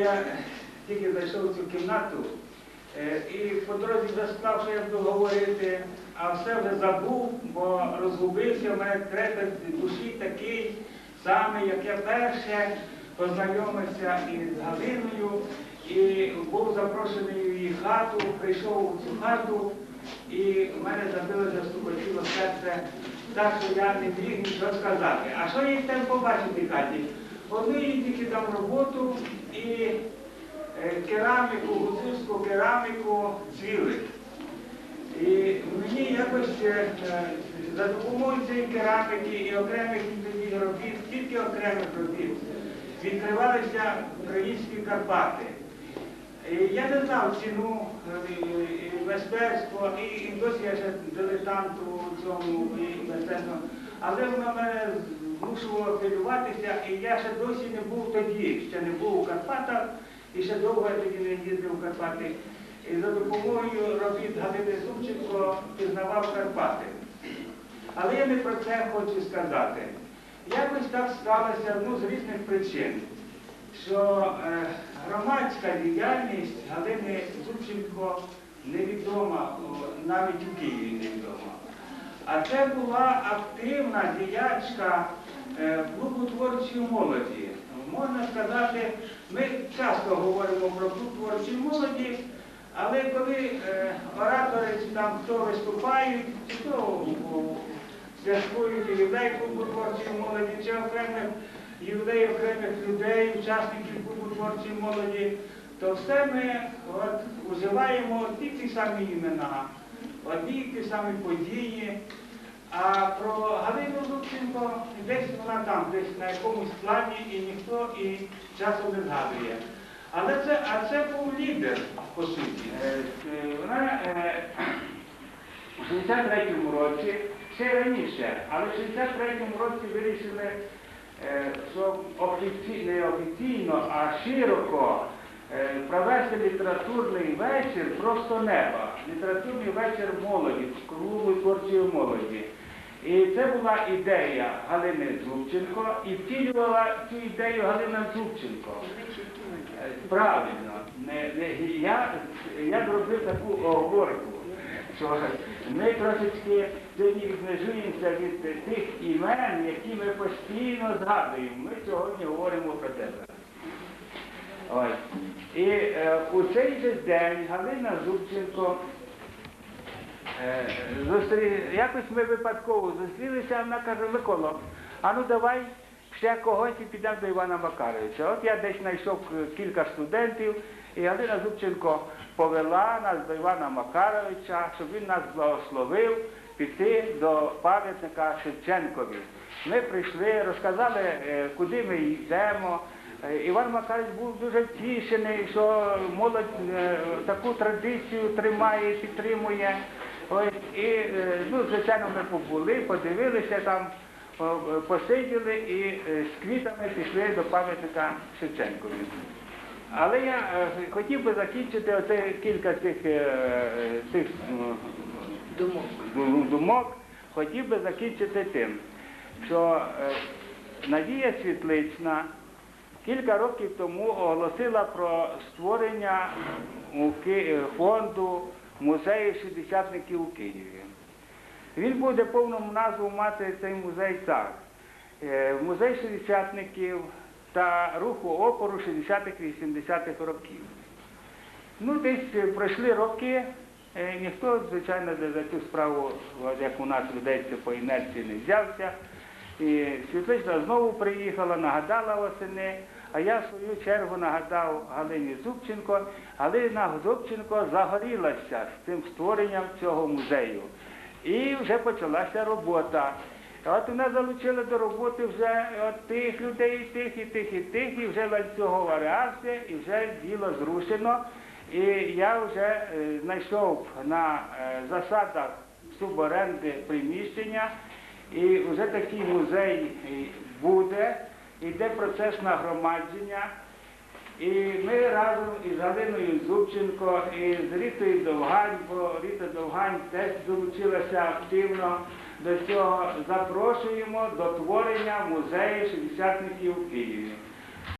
я тільки зайшов в цю кімнату е, і по дорозі склав, що я буду говорити, а все вже забув, бо розгубився, в мене трепет душі такий самий, як я перше познайомився із Галиною і був запрошений в її хату, прийшов у цю хату, і в мене забилося стукотіло серце, так що я не міг нічого сказати. А що їх там побачити в хаті? Вони тільки дам роботу і е, кераміку, гуцульську кераміку цвіли. І мені якось е, е, за допомогою цієї кераміки і окремих робіт, тільки окремих робіт, відкривалися українські Карпати. І я не знав ціну і і, і досі я ще дилетант у цьому і. Але воно мене змушувало хвилюватися, і я ще досі не був тоді, ще не був у Карпатах, і ще довго я тоді не їздив у Карпати. І за допомогою робіт Галини Зубченко пізнавав Карпати. Але я не про це хочу сказати. Якось так сталося ну, з різних причин, що е, громадська діяльність Галини Зубченко невідома, навіть у Києві невідома. А це була активна діячка е, клубу творчої молоді. Можна сказати, ми часто говоримо про клуб творчої молоді, але коли е, оратори там хто виступають, чи то о, святкують ювілей клубу творчої молоді, чи окремих ювілей окремих людей, учасників клубу молоді, то все ми от, уживаємо ті ті самі імена, одні й ті самі події. А про Галину Зубченко десь вона там, десь на якомусь плані, і ніхто і часом не згадує. Але це, а це був лідер, по суті. Е, е, Вона е, у 63-му році, ще раніше, але в 63-му році вирішили, що офіці... не офіційно, а широко провести літературний вечір просто неба. Літературний вечір молоді, клубу творчої молоді. І це була ідея Галини Зубченко, і втілювала цю ідею Галина Зубченко. Е, Правильно, я, я зробив таку оговорку, що ми трошечки сьогодні відмежуємося від тих імен, які ми постійно згадуємо. Ми сьогодні говоримо про тебе. І е, у цей же день Галина Зубченко Е. Якось ми випадково зустрілися, вона каже, Микола, а ну давай ще когось і підемо до Івана Макаровича. От я десь знайшов е, кілька студентів, і Галина Зубченко повела нас до Івана Макаровича, щоб він нас благословив піти до пам'ятника Шевченкові. Ми прийшли, розказали, е, куди ми йдемо. Е, Іван Макарович був дуже втішений, що молодь е, таку традицію тримає, підтримує. Ось, і, е, ну, звичайно, ми побули, подивилися там, посиділи і з квітами пішли до пам'ятника Шевченкові. Але я хотів би закінчити оце кілька цих, цих Думок. думок, хотів би закінчити тим, що Надія Світлична кілька років тому оголосила про створення е, фонду музею шістдесятників у Києві. Він буде повному назву мати цей музей так. Е, Музей шістдесятників та руху опору 60-х-80-х років. Ну, десь е, пройшли роки, ніхто, звичайно, за цю справу, як у нас ведеться по інерції, не взявся. І Світлична знову приїхала, нагадала восени, а я в свою чергу нагадав Галині Зубченко. Галина Зубченко загорілася з цим створенням цього музею. І вже почалася робота. От вона залучила до роботи вже от тих людей, і тих, і тих, і тих, і вже ланцюгова реакція, і вже діло зрушено. І я вже е, знайшов на е, засадах суборенди приміщення, і вже такий музей е, буде, йде процес нагромадження. І ми разом із Галиною Зубченко і з Рітою Довгань, бо Ріта Довгань теж долучилася активно до цього, запрошуємо до творення музею шістдесятників у Києві.